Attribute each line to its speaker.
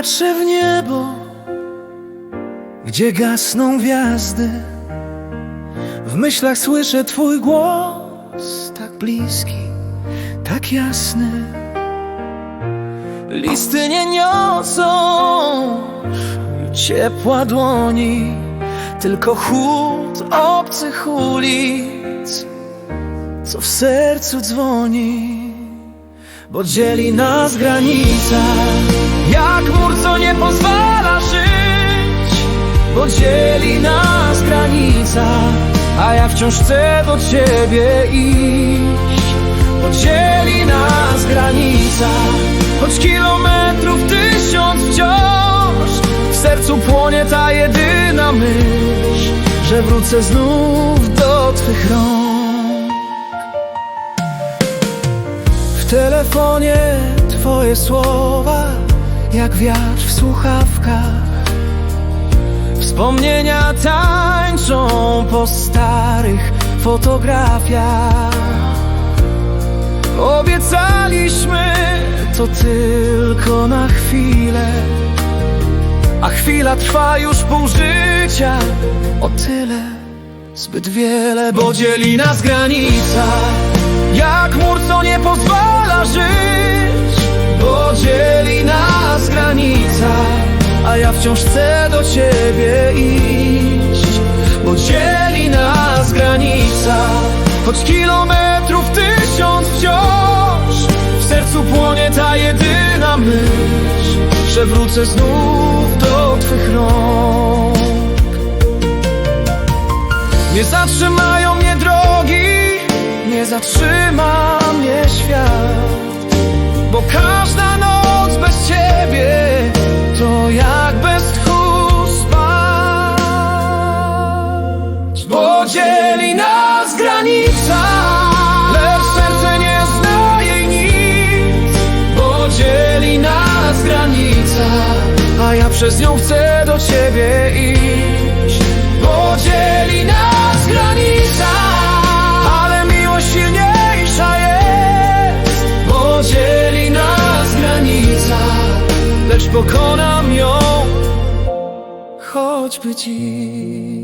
Speaker 1: Patrzę w niebo, gdzie gasną gwiazdy. W myślach słyszę Twój głos, tak bliski, tak jasny. Listy nie niosą ciepła dłoni, tylko chłód obcych ulic, co w sercu dzwoni. Bo dzieli nas granica. Jak mur, co nie pozwala żyć. Bo dzieli nas granica. A ja wciąż chcę do ciebie iść. Bo dzieli nas granica. Choć kilometrów tysiąc wciąż W sercu płonie ta jedyna myśl Że wrócę znów do twych rąk telefonie twoje słowa Jak wiatr w słuchawkach. Wspomnienia tańczą po starych fotografiach. Obiecaliśmy to tylko na chwilę A chwila trwa już pół życia. O tyle Zbyt wiele, bo dzieli nas granica Jak mur, co nie pozwala żyć Bo dzieli nas granica A ja wciąż chcę do ciebie iść Bo dzieli nas granica. Choć kilometrów tysiąc wciąż W sercu płonie ta jedyna myśl Że wrócę znów do twych rąk. Nie zatrzymają nie zatrzyma mnie świat Bo każda noc bez ciebie to jak bez tchu spać Bo dzieli nas granica, lecz serce nie zna jej nic. Bo nas granica, a ja przez nią chcę do ciebie pokonam ją. Choćby dziś